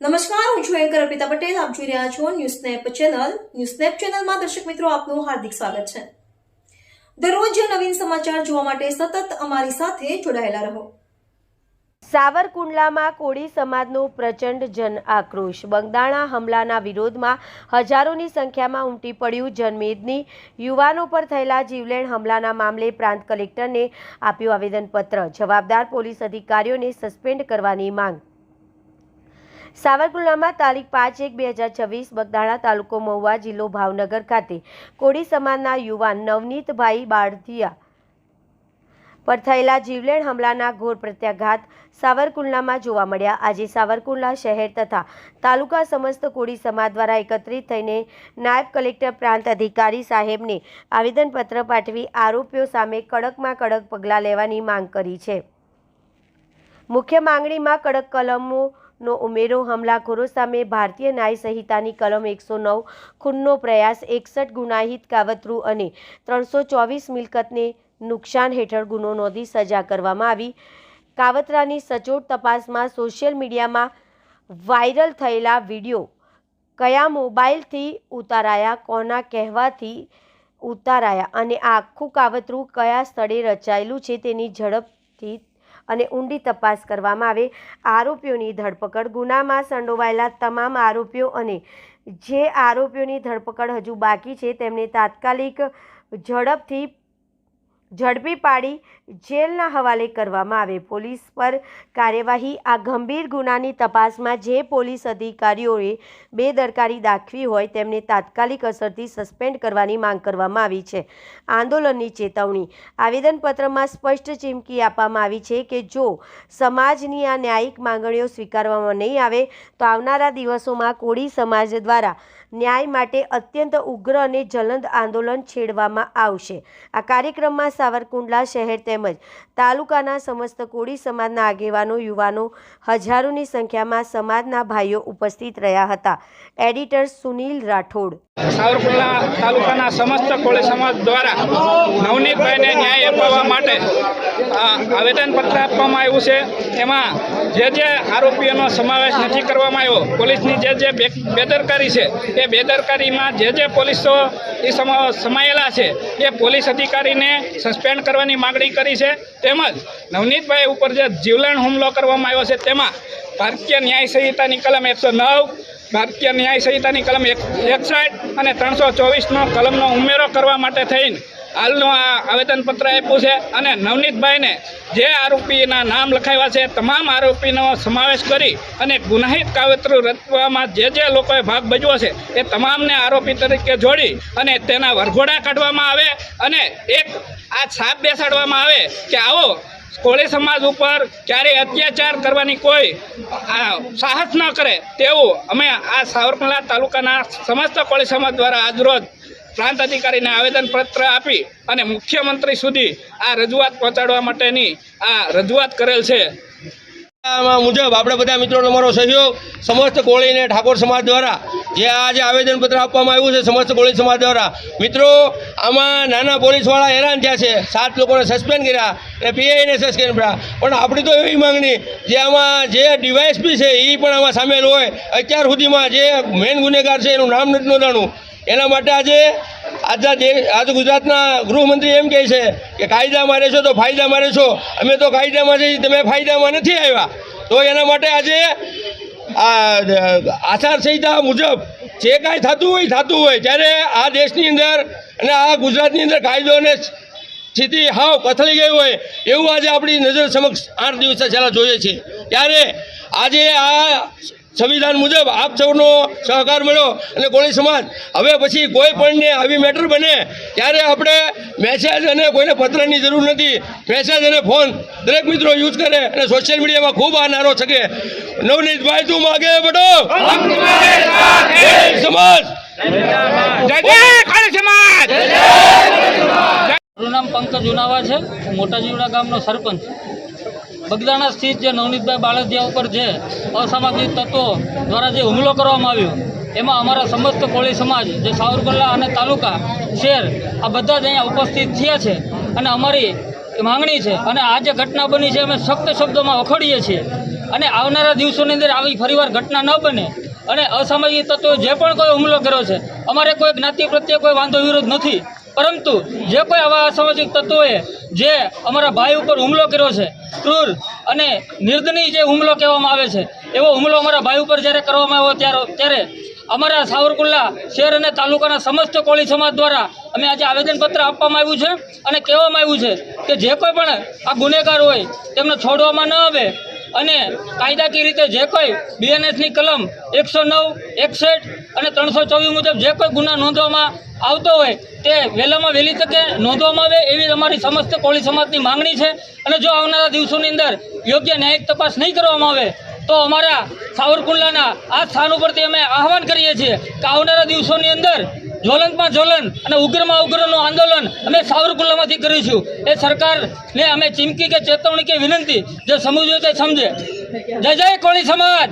નમસ્કાર, હું છું એન્કર અર્પિતા પટેલ. આપ જોઈ રહ્યા છો ન્યૂઝ ચેનલ. ન્યૂઝ ચેનલમાં દર્શક મિત્રો, આપનું હાર્દિક સ્વાગત છે. દરરોજ નવીન સમાચાર જોવા માટે સતત અમારી સાથે જોડાયેલા રહો. સાવરકુંડલામાં કોળી સમાજનો પ્રચંડ જન આક્રોશ. બંગદાણા હમલાના વિરોધમાં હજારોની સંખ્યામાં ઉમટી પડ્યું જનમેદની. યુવાનો પર થયેલા જીવલેણ હમલાના મામલે પ્રાંત કલેક્ટરને આપ્યું આવેદનપત્ર. જવાબદાર પોલીસ અધિકારીઓને સસ્પેન્ડ કરવાની માંગ. સાવરકુંડલામાં તારીખ પાંચ એક બે હજાર છવ્વીસ બગદાણા તાલુકો મહુવા જિલ્લો ભાવનગર ખાતે કોળી સમાજના યુવાન નવનીતભાઈ બાળધિયા પર થયેલા જીવલેણ હમલાના ઘોર પ્રત્યાઘાત સાવરકુંડલામાં જોવા મળ્યા. આજે સાવરકુંડલા શહેર તથા તાલુકા સમસ્ત કોળી સમાજ દ્વારા એકત્રિત થઈને નાયબ કલેક્ટર પ્રાંત અધિકારી સાહેબને આવેદનપત્ર પાઠવી આરોપીઓ સામે કડકમાં કડક પગલાં લેવાની માંગ કરી છે. મુખ્ય માંગણીમાં કડક કલમોનો ઉમેરો હમલાખોરો સામે ભારતીય ન્યાય સંહિતાની કલમ એકસો નવ ખૂનનો પ્રયાસ એકસઠ ગુનાહિત કાવતરું અને ત્રણસો ચોવીસ મિલકતને નુકસાન હેઠળ ગુનો નોંધી સજા કરવામાં આવી. કાવતરાની સચોટ તપાસમાં સોશિયલ મીડિયામાં વાયરલ થયેલા વીડિયો કયા મોબાઈલથી ઉતારાયા, કોના કહેવાથી ઉતારાયા અને આખું કાવતરું કયા સ્થળે રચાયેલું છે તેની ઝડપથી અને ઊંડી તપાસ કરવામાં આવે. આરોપીઓની ધરપકડ ગુનામાં સંડોવાયેલા તમામ આરોપીઓ અને જે આરોપીઓની ધરપકડ હજુ બાકી છે, તેમને તાત્કાલિક ઝડપથી ઝડપી પાડી જેલના હવાલે કરવામાં આવે. પોલીસ પર કાર્યવાહી. આ ગંભીર ગુનાની તપાસમાં જે પોલીસ અધિકારીઓએ બેદરકારી દાખવી હોય તેમને તાત્કાલિક અસરથી સસ્પેન્ડ કરવાની માંગ કરવામાં આવી છે. આંદોલનની ચેતવણી. આવેદનપત્રમાં સ્પષ્ટ ચીમકી આપવામાં આવી છે કે જો સમાજની આ ન્યાયિક માંગણીઓ સ્વીકારવામાં નહીં આવે, તો આવનારા દિવસોમાં કોળી સમાજ દ્વારા ન્યાય માટે અત્યંત ઉગ્ર અને જલંદ આંદોલન છેડવામાં આવશે. આ કાર્યક્રમમાં સાવરકુંડલા શહેર તેમજ તાલુકાના સમસ્ત કોળી સમાજના આગેવાનો, યુવાનો હજારોની સંખ્યામાં સમાજના ભાઈઓ ઉપસ્થિત રહ્યા હતા. એડિટર સુનિલ રાઠોડ. સાવરકુંડલા તાલુકાના સમસ્ત કોળી સમાજ દ્વારા નવનીતભાઈને ન્યાય અપાવવા માટે આવેદનપત્ર આપવામાં આવ્યું છે. એમાં જે જે આરોપીઓનો સમાવેશ નથી કરવામાં આવ્યો, પોલીસની જે જે બેદરકારી છે, એ બેદરકારીમાં જે જે પોલીસો એ સમા- સમાયેલા છે, એ પોલીસ અધિકારીને સસ્પેન્ડ કરવાની માગણી કરી છે. તેમજ નવનીતભાઈ ઉપર જે જીવલેણ હુમલો કરવામાં આવ્યો છે, તેમાં ભારતીય ન્યાય સંહિતાની કલમ એકસો નવ, ભારતીય ન્યાય સંહિતાની કલમ એક એકસઠ અને ત્રણસો ચોવીસનો કલમનો ઉમેરો કરવા માટે થઈને હાલનું આ આવેદનપત્ર આપ્યું છે અને નવનીતભાઈને જે આરોપીના નામ લખાવ્યા છે, તમામ આરોપીનો સમાવેશ કરી અને ગુનાહિત કાવતરું રચવામાં જે જે લોકોએ ભાગ ભજવો છે, એ તમામને આરોપી તરીકે જોડી અને તેના વરઘોડા કાઢવામાં આવે અને એક આ છાપ બેસાડવામાં આવે કે આવો કોળી સમાજ ઉપર ક્યારેય અત્યાચાર કરવાની કોઈ સાહસ ન કરે તેવું અમે આ સાવરકુંડલા તાલુકાના સમસ્ત કોળી સમાજ દ્વારા આજરોજ પ્રાંત અધિકારીને આવેદનપત્ર આપી અને મુખ્યમંત્રી સુધી આ રજૂઆત પહોંચાડવા માટેની આ રજૂઆત કરેલ છે. મુજબ આપણે બધા મિત્રોનો અમારો સહયોગ સમસ્ત કોળી અને ઠાકોર સમાજ દ્વારા જે આજે આવેદનપત્ર આપવામાં આવ્યું છે સમસ્ત કોળી સમાજ દ્વારા. મિત્રો, આમાં નાના પોલીસવાળા હેરાન થયા છે. સાત લોકોને સસ્પેન્ડ કર્યા. અને પીઆઈને સસ્પેન્ડ કર્યા. પણ આપણી તો એવી માંગણી જે આમાં જે ડીવાયએસપી છે એ પણ આમાં સામેલ હોય. અત્યાર સુધીમાં જે મેન ગુનેગાર છે એનું નામ નથી નોંધાણું. એના માટે આજે આજના દેશ આજે ગુજરાતના ગૃહમંત્રી એમ કહે છે કે કાયદામાં રહેશો તો ફાયદામાં રહેશો. અમે તો કાયદામાં છે તમે ફાયદામાં નથી આવ્યા. તો એના માટે આજે આ, આચારસંહિતા મુજબ જે કાંઈ થતું હોય થતું હોય. ત્યારે આ દેશની અંદર અને આ ગુજરાતની અંદર કાયદો અને સ્થિતિ હાવ કથળી ગઈ હોય, એવું આજે આપણી નજર સમક્ષ આઠ દિવસે છેલ્લા જોઈએ છે. ત્યારે આજે આ સંવિધાન મુજબ આપ સૌનો સહકાર મળ્યો અને કોળી સમાજ. હવે પછી કોઈ પણને આવી મેટર બને ત્યારે આપણે મેસેજ અને કોઈને પત્રની જરૂર નથી. મેસેજ અને ફોન દરેક મિત્રો યુઝ કરે અને સોશિયલ મીડિયામાં ખૂબ આ નારો શકે નવનીતભાઈ તું માગે બટો? સમાજ. જય જય કોળી સમાજ. મારું નામ પંકજ ઉનાવા છે. હું મોટા જીવડા ગામનો સરપંચ. બગદાણા સ્થિત જે નવનીતભાઈ બાળદિયા ઉપર જે અસામાજિક તત્વો દ્વારા જે હુમલો કરવામાં આવ્યો, એમાં અમારા સમસ્ત કોળી સમાજ, જે સાવરકુંડલા અને તાલુકા, શહેર, આ બધા જ અહીંયા ઉપસ્થિત થયા છે અને અમારી માંગણી છે અને આ જે ઘટના બની છે, અમે સખ્ત શબ્દોમાં વખોડીએ છીએ. અને આવનારા દિવસોની અંદર આવી ફરીવાર ઘટના ન બને અને અસામાજિક તત્વો જે પણ કોઈ હુમલો કર્યો છે, અમારે કોઈ જ્ઞાતિ પ્રત્યે કોઈ વાંધો વિરોધ નથી. પરંતુ જે કોઈ આવા અસામાજિક તત્વોએ જે અમારા ભાઈ ઉપર હુમલો કર્યો છે, ક્રૂર અને નિર્દની જે હુમલો કહેવામાં આવે છે, એવો હુમલો અમારા ભાઈ ઉપર જ્યારે કરવામાં આવ્યો ત્યારે ત્યારે અમારા સાવરકુલ્લા શહેર અને તાલુકાના સમસ્ત કોળી સમાજ દ્વારા અમે આજે આવેદનપત્ર આપવામાં આવ્યું છે અને કહેવામાં આવ્યું છે કે જે કોઈ પણ આ ગુનેગાર હોય, તેમને છોડવામાં ન આવે અને કાયદાકીય રીતે જે કોઈ બીએનએસની કલમ એકસો નવ, એકસઠ અને ત્રણસો ચોવીસ મુજબ જે કોઈ ગુના નોંધવામાં આવતો હોય, તે વહેલામાં વહેલી તકે નોંધવામાં આવે એવી અમારી સમસ્ત કોળી સમાજની માંગણી છે. અને જો આવનારા દિવસોની અંદર યોગ્ય ન્યાયિક તપાસ નહીં કરવામાં આવે, તો અમારા સાવરકુંડલાના આ સ્થાન ઉપરથી અમે આહવાન કરીએ છીએ કે આવનારા દિવસોની અંદર જ્વલંતમાં જ્વલંત અને ઉગ્રમાં ઉગ્રનું આંદોલન અમે સાવરકુંડલામાંથી કરીશું એ સરકારને અમે ચીમકી કે ચેતવણી કે વિનંતી જે સમજ્યું તે સમજે. જય જય કોળી સમાજ!